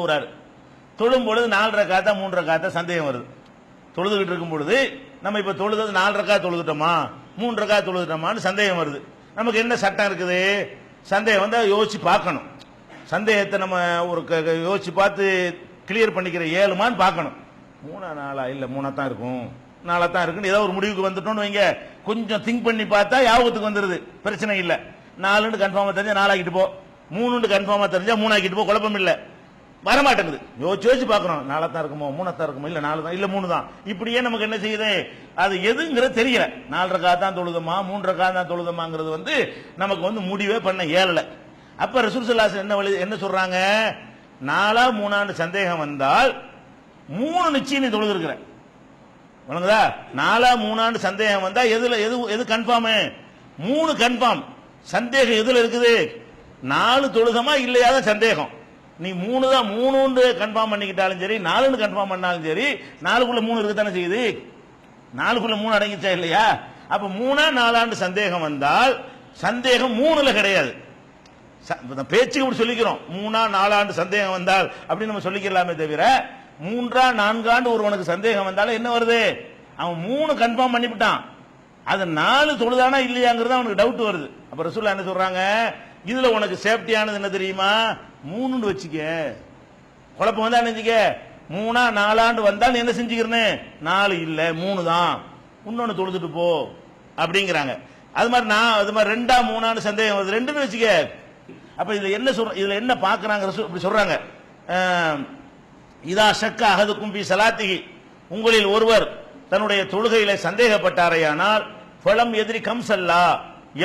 தொழுகிறாரு தொழும் பொழுது நாலரை ரக்காத்தா மூன்றரை ரக்காத்தா சந்தேகம் வருது. தொழுதுகிட்டு இருக்கும் பொழுது நம்ம இப்ப தொழுது நாலரை ரக்கா தொழுதுட்டோமா? மூன்றரை ரக்கா தொழுதுட்டோமான்னு சந்தேகம் வருது. நமக்கு என்ன சட்டம் இருக்குது? சந்தேகம் வந்து யோசிச்சு பார்க்கணும். சந்தேகத்தை நம்ம ஒரு க- க- யோசிச்சு பார்த்து கிளியர் பண்ணிக்கிற ஏழுமான்னு பார்க்கணும். மூணா நாளா? இல்ல மூணா தான் இருக்கும். நாளா தான் இருக்குன்னு ஏதோ ஒரு முடிவுக்கு வந்துட்டோம்னு வைங்க. கொஞ்சம் திங்க் பண்ணி பார்த்தா யாபத்துக்கு வந்துருது. பிரச்சனை இல்லை. நாலுன்னு கன்ஃபார்மா தெரிஞ்சா நாலாக்கிட்டு போ. மூணுன்னு கன்ஃபார்மா தெரிஞ்சா மூணாக்கிட்டு போ. குழப்பம் இல்லை. வரமாட்டேங்குது. யோசிச்சு யோசிச்சு பார்க்கணும். நாலா தான் இருக்குமோ மூணாத்தான் இருக்குமோ இல்ல நாலு தான் இல்ல மூணு தான் இப்படியே நமக்கு என்ன செய்யுது? அது எதுங்கிறது தெரியல. நாலரை ரக்கா தான் தொழுதமா மூன்றரை ரக்கா தான் தொழுதமாங்கிறது வந்து நமக்கு வந்து முடிவே பண்ண இயலல. அப்ப ரசூல் என்ன வழி என்ன சொல்றாங்க? நாலா மூணாண்டு சந்தேகம் வந்தால் மூணு நிச்சயம் நீ தொழுதுருக்கிற. வழங்குதா நாலா மூணாண்டு சந்தேகம் வந்தா எதுல எது எது கன்ஃபார்மு மூணு கன்ஃபார்ம் சந்தேகம் எதுல இருக்குது? நாலு தொழுகமா இல்லையாத சந்தேகம். நீ மூணு தான் மூணுன்னு கன்ஃபார்ம் பண்ணிக்கிட்டாலும் சரி நாலுன்னு கன்ஃபார்ம் பண்ணாலும் சரி நாலுக்குள்ள மூணு இருக்குதானே செய்யுது? நாலுக்குள்ள மூணு அடங்கிச்சா இல்லையா? அப்ப மூணா நாலாண்டு சந்தேகம் வந்தால் சந்தேகம் மூணுல கிடையாது. பேச்சுக்கு இப்படி சொல்லிக்கிறோம். மூணா நாலாண்டு சந்தேகம் வந்தால் அப்படின்னு நம்ம சொல்லிக்கலாமே தவிர மூன்றா நான்காண்டு ஒருவனுக்கு சந்தேகம் வந்தாலும் என்ன வருது? அவன் மூணு கன்ஃபார்ம் பண்ணிவிட்டான். அது நாலு தொழுதானா இல்லையாங்கிறது அவனுக்கு டவுட் வருது. அப்ப ரசூல்லா என்ன சொல்றாங்க? இதுல உனக்கு சேஃப்டியானது என்ன தெரியுமா? மூணுன்னு வச்சுக்க. குழப்பம் வந்தா நினைச்சுக்க மூணா நாலாண்டு வந்தா நீ என்ன செஞ்சுக்கிறேன்னு? நாலு இல்ல மூணு தான். இன்னொன்னு தொழுதுட்டு போ. அப்படிங்கிறாங்க. அது மாதிரி நான் அது மாதிரி ரெண்டா மூணான்னு சந்தேகம் வருது. ரெண்டுன்னு வச்சுக்க. அப்ப இதுல என்ன சொல்ற இதுல என்ன பாக்குறாங்க இப்படி சொல்றாங்க. இதா ஷக்க அகதுக்கும் பி சலாத்திகி உங்களில் ஒருவர் தன்னுடைய தொழுகையில சந்தேகப்பட்டாரையானால் பழம் எதிரி கம்சல்லா.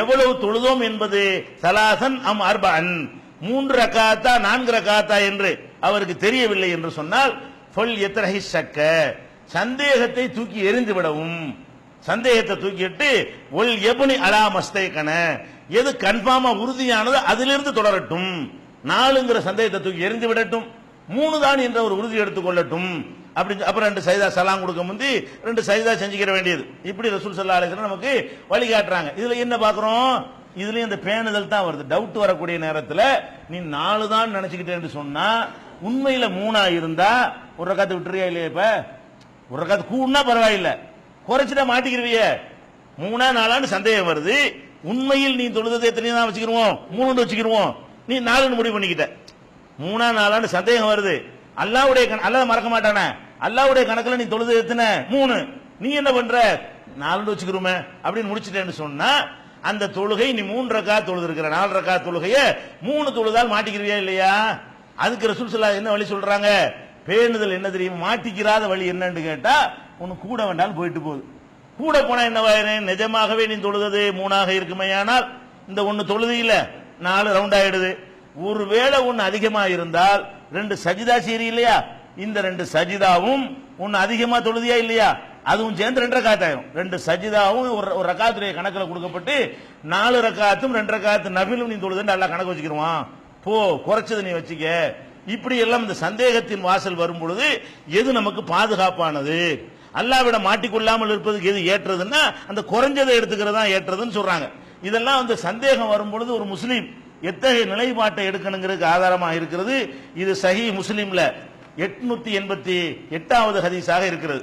எவ்வளவு தொழுதோம் என்பது சலாசன் அம் அர்பன் மூன்று ரக்காத்தா நான்கு ரக்காத்தா என்று அவருக்கு தெரியவில்லை என்று சொன்னால் ஃபல் எத்தரஹி சக்க சந்தேகத்தை தூக்கி எறிந்து விடவும். சந்தேகத்தை தூக்கிட்டு ஒல் எபுனி அலா மஸ்தேகன எது கன்ஃபார்மா உறுதியானது அதிலிருந்து தொடரட்டும். நாலுங்கிற சந்தேகத்தை தூக்கி எரிந்து விடட்டும். மூணு தான் என்ற ஒரு உறுதி எடுத்துக்கொள்ளட்டும் அப்படி அப்புறம் ரெண்டு சைதா சலாம் கொடுக்க முந்தி ரெண்டு சைதா செஞ்சுக்கிற வேண்டியது. இப்படி ரசூல் சல்லா அலிஸ்லாம் நமக்கு வழிகாட்டுறாங்க. இதுல என்ன பாக்குறோம்? இதுலயும் இந்த பேணுதல் தான் வருது. டவுட் வரக்கூடிய நேரத்தில் நீ நாலு தான் நினைச்சுக்கிட்டேன்னு சொன்னா உண்மையில மூணா இருந்தா ஒரு ரக்காத்து விட்டுறியா இல்லையா இப்ப? ஒரு ரக்காத்து கூடுனா பரவாயில்ல. குறைச்சிட்டா மாட்டிக்கிறவிய மூணா நாளான்னு சந்தேகம் வருது. உண்மையில் நீ தொழுதது எத்தனை தான் வச்சுக்கிருவோம். மூணு வச்சுக்கிருவோம். நீ நாலுன்னு முடிவு பண்ணிக்கிட்ட. மூணா நாளான்னு சந்தேகம் வருது. அல்லாவுடைய கண- மறக்க மாட்டானே. அல்லாவுடைய கணக்குல நீ தொழுது எத்தனை? மூணு. நீ என்ன பண்ற? நாலு வச்சுக்கிறோமே அப்படின்னு முடிச்சிட்டேன்னு சொன்னா அந்த தொழுகை நீ மூன்று ரக்கா தொழுதுருக்கிற நாலு ரக்கா தொழுகைய மூணு தொழுதால் மாட்டிக்கிறியா இல்லையா? அதுக்கு ரசூல் சொல்லா என்ன வழி சொல்றாங்க? பேணுதல் என்ன தெரியும்? மாட்டிக்கிறாத வழி என்னன்னு கேட்டா உன்னு கூட வேண்டாலும் போயிட்டு போகுது. கூட போனா என்ன நிஜமாகவே நீ தொழுதது மூணாக இருக்குமேயானால் இந்த ஒன்னு தொழுது இல்ல நாலு ரவுண்ட் ஆயிடுது. ஒருவேளை ஒன்னு அதிகமா இருந்தால் ரெண்டு சஜிதா சீரி இல்லையா? இந்த ரெண்டு சஜிதாவும் ஒன்னு அதிகமா தொழுதியா இல்லையா? அதுவும் சேர்ந்து ரெண்டு ரக்காத் ஆயிரும். ரெண்டு சஜிதாவும் ஒரு ஒரு ரக்காத்துடைய கணக்கில் கொடுக்கப்பட்டு நாலு ரக்காத்தும் ரெண்டு ரக்காத்து நபிலும் நீ தொழுதுன்னு நல்லா கணக்கு வச்சுக்கிடுவான் போ குறைச்சது நீ வச்சுக்க. இப்படி எல்லாம் இந்த சந்தேகத்தின் வாசல் வரும் பொழுது எது நமக்கு பாதுகாப்பானது? அல்லாவிட மாட்டிக்கொள்ளாமல் இருப்பதுக்கு எது ஏற்றதுன்னா அந்த குறைஞ்சதை எடுத்துக்கிறதா ஏற்றதுன்னு சொல்றாங்க. இதெல்லாம் வந்து சந்தேகம் வரும் பொழுது ஒரு முஸ்லீம் எத்தகைய நிலைப்பாட்டை எடுக்கணுங்கிறதுக்கு ஆதாரமாக இருக்கிறது? இது சஹி முஸ்லீம்ல எட்நூத்தி எண்பத்தி எட்டாவது ஹதீஸாக இருக்கிறது.